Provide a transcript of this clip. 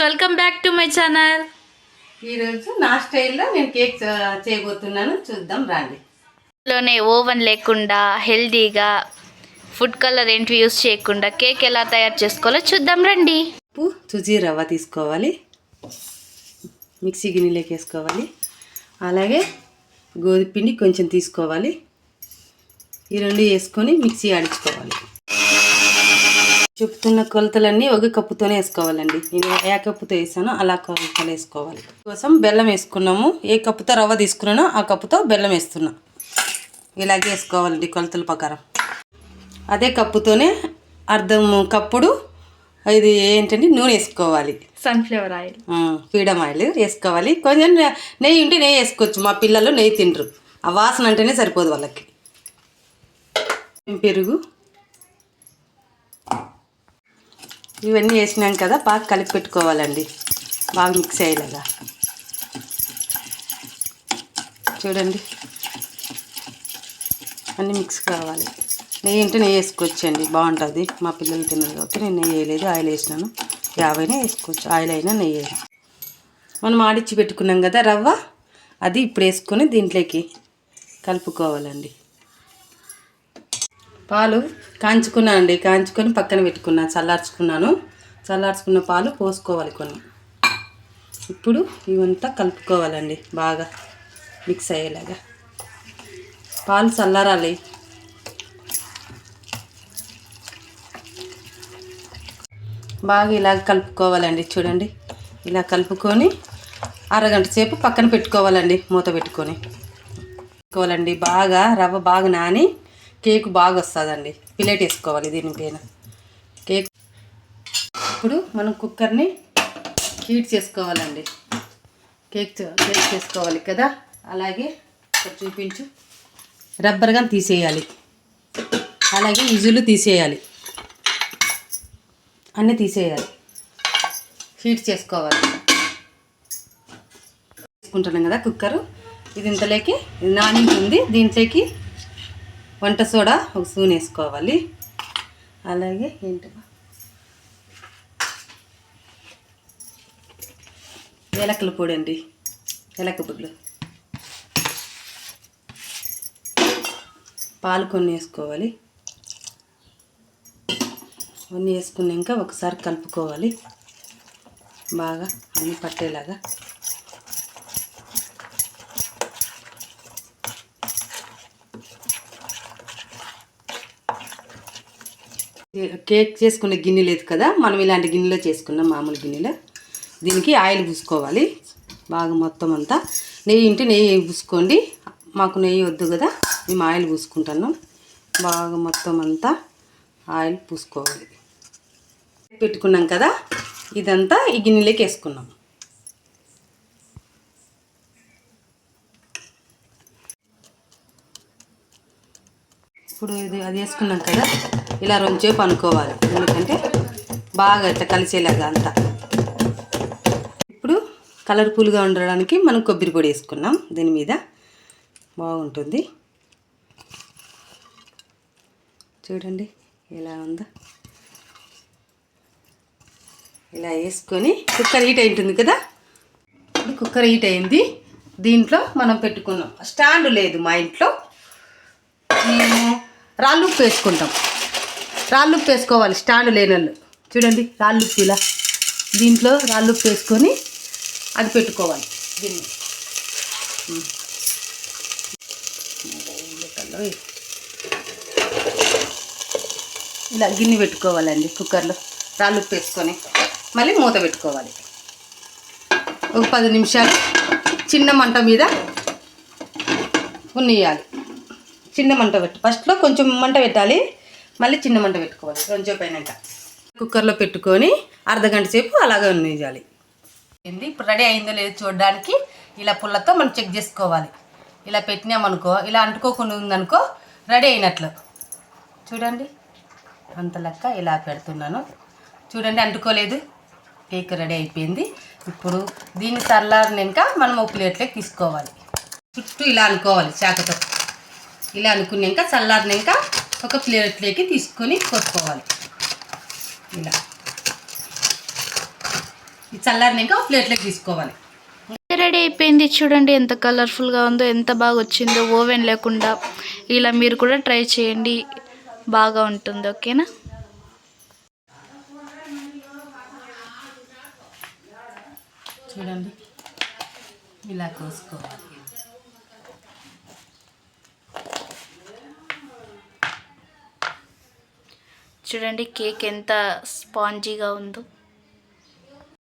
Welcome back to my channel ఈరోజు నా స్టైల్లో నేను కేక్ చేయబోతున్నాను. చూద్దాం రండి. లోనే ఓవెన్ లేకుండా హెల్దీగా ఫుడ్ కలర్ ఏంటి యూస్ చేయకుండా కేక్ ఎలా తయారు చేసుకోవాలో చూద్దాం రండి. ఉప్పు చుజీ రవ్వ తీసుకోవాలి. మిక్సీ గిన్నెలోకి వేసుకోవాలి. అలాగే గోధుమ పిండి కొంచెం తీసుకోవాలి. ఈ రెండు వేసుకొని మిక్సీ ఆడించుకోవాలి. చెప్తున్న కొలతలన్నీ ఒక కప్పుతోనే వేసుకోవాలండి. నేను ఏ కప్పుతో వేసానో అలా కొలతలు వేసుకోవాలి. కోసం బెల్లం వేసుకున్నాము. ఏ కప్పుతో రవ్వ తీసుకున్నానో ఆ కప్పుతో బెల్లం వేస్తున్నా. ఇలాగే వేసుకోవాలండి కొలతల ప్రకారం. అదే కప్పుతోనే అర్ధం కప్పుడు ఇది ఏంటంటే నూనె వేసుకోవాలి. Sunflower oil. ఫ్రీడమ్ ఆయిల్ వేసుకోవాలి. కొంచెం నెయ్యి ఉంటే నెయ్యి వేసుకోవచ్చు. మా పిల్లలు నెయ్యి తినరు ఆ వాసన అంటేనే సరిపోదు వాళ్ళకి. పెరుగు? ఇవన్నీ వేసినాం కదా బాగా కలిపి పెట్టుకోవాలండి. బాగా మిక్స్ అయ్యేలాగా. చూడండి. అన్నీ మిక్స్ కావాలి. నెయ్యి అంటే నెయ్యి వేసుకోవచ్చండి. బాగుంటుంది. మా పిల్లలు తిన్నారు కాబట్టి నేను నెయ్యి వేయలేదు. ఆయిల్ వేసినాను. యాభైనా వేసుకోవచ్చు. ఆయిల్ అయినా నెయ్యి అయినా మనం ఆడిచ్చి పెట్టుకున్నాం కదా రవ్వ? అది ఇప్పుడు వేసుకొని దీంట్లోకి కలుపుకోవాలండి. పాలు కాంచుకున్నాను అండి కాంచుకొని పక్కన పెట్టుకున్నాను చల్లార్చుకున్నాను. చల్లార్చుకున్న పాలు పోసుకోవాలి కొన్ని. ఇప్పుడు ఇవంతా కలుపుకోవాలండి బాగా మిక్స్ అయ్యేలాగా. పాలు చల్లారాలి. బాగా ఇలా కలుపుకోవాలండి చూడండి. ఇలా కలుపుకొని అరగంట సేపు పక్కన పెట్టుకోవాలండి మూత పెట్టుకొని. పెట్టుకోవాలండి బాగా రవ్వ బాగా నాని కేక్ బాగా వస్తుందండి. ప్లేట్ వేసుకోవాలి దీనిపైన. కేక్ ఇప్పుడు మనం కుక్కర్ని హీట్ చేసుకోవాలండి. కేక్ కేక్ చేసుకోవాలి కదా. అలాగే చూపించు. రబ్బర్గా తీసేయాలి. అలాగే ఇజులు తీసేయాలి. అన్నీ తీసేయాలి. హీట్ చేసుకోవాలి. తీసుకుంటున్నాం కదా కుక్కరు. ఇది ఇంతలోకి ఇది నాని ఉంది దీంట్లోకి వంట సోడా ఒక స్పూన్ వేసుకోవాలి. అలాగే ఏంటి ఏలకల పొడి అండి. ఏలక పొడులు పాలు కొన్ని వేసుకోవాలి. కొన్ని వేసుకున్నాక ఒకసారి కలుపుకోవాలి. బాగా అన్నీ పట్టేలాగా. కేక్ చేసుకునే గిన్నె లేదు కదా మనం ఇలాంటి గిన్నెలో చేసుకున్నాం మామూలు గిన్నెలో. దీనికి ఆయిల్ పూసుకోవాలి. బాగా మొత్తం అంతా. నెయ్యి ఉంటే నెయ్యి పూసుకోండి. మాకు నెయ్యి వద్దు కదా మేము ఆయిల్ పూసుకుంటాను. బాగా మొత్తం అంతా ఆయిల్ పూసుకోవాలి. పెట్టుకున్నాం కదా ఇదంతా ఈ గిన్నెలోకి వేసుకున్నాం. ఇప్పుడు ఇది అది వేసుకున్నాం కదా ఇలా రొంచేపు అనుకోవాలి. ఎందుకంటే బాగా ఇట్లా కలిసేలాగా అంతా. ఇప్పుడు కలర్ఫుల్గా ఉండడానికి మనం కొబ్బరి పొడి వేసుకున్నాం. దీని మీద బాగుంటుంది. చూడండి ఎలా ఉందా. ఇలా వేసుకొని కుక్కర్ హీట్ అయింటుంది కదా? ఇప్పుడు కుక్కర్ హీట్ అయింది. దీంట్లో మనం పెట్టుకున్నాం. స్టాండ్ లేదు మా ఇంట్లో. మేము రాళ్ళు ఉప్పు వేసుకుంటాం. రాళ్ళు ఉప్పు వేసుకోవాలి స్టాండ్ లేనళ్ళు. చూడండి రాళ్ళు ఉప్పు ఇలా. దీంట్లో రాళ్ళు ఉప్పు వేసుకొని అది పెట్టుకోవాలి. దీన్ని. ఇలా గిన్నె పెట్టుకోవాలండి కుక్కర్లో. రాళ్ళు ఉప్పు వేసుకొని మళ్ళీ మూత పెట్టుకోవాలి. ఒక పది నిమిషాలు చిన్న మంట మీద ఉన్నియాలి చిన్న మంట పెట్టు. ఫస్ట్లో కొంచెం మంట పెట్టాలి. మళ్ళీ చిన్న మంట పెట్టుకోవాలి. కొంచెం పైనంట కుక్కర్లో పెట్టుకొని అర్ధగంట సేపు అలాగే ఉండాలి ఏంది? ఇప్పుడు రెడీ అయిందో లేదో చూడడానికి ఇలా పుల్లతో మనం చెక్ చేసుకోవాలి. ఇలా పెట్టినామనుకో ఇలా అంటుకోకుండా ఉందనుకో రెడీ అయినట్లు. చూడండి. అంత లెక్క ఇలా పెడుతున్నాను. చూడండి అంటుకోలేదు. కేక్ రెడీ అయిపోయింది. ఇప్పుడు దీన్ని చల్లారినాక మనం ఒక ప్లేట్లోకి తీసుకోవాలి. చుట్టూ ఇలా అనుకోవాలి చాకతో. ఇలా అనుకున్నాక చల్లారినాక ఒక ప్లేట్లోకి తీసుకొని కోసుకోవాలి ఇలా. చల్లారినాక ఒక ప్లేట్లోకి తీసుకోవాలి. రెడీ అయిపోయింది చూడండి ఎంత కలర్ఫుల్గా ఉందో ఎంత బాగా వచ్చిందో ఓవెన్ లేకుండా. ఇలా మీరు కూడా ట్రై చేయండి. బాగా ఉంటుంది ఓకేనా? చూడండి. ఇలా కోసుకోవాలి. చూడండి కేక్ ఎంత స్పాంజీగా ఉందో.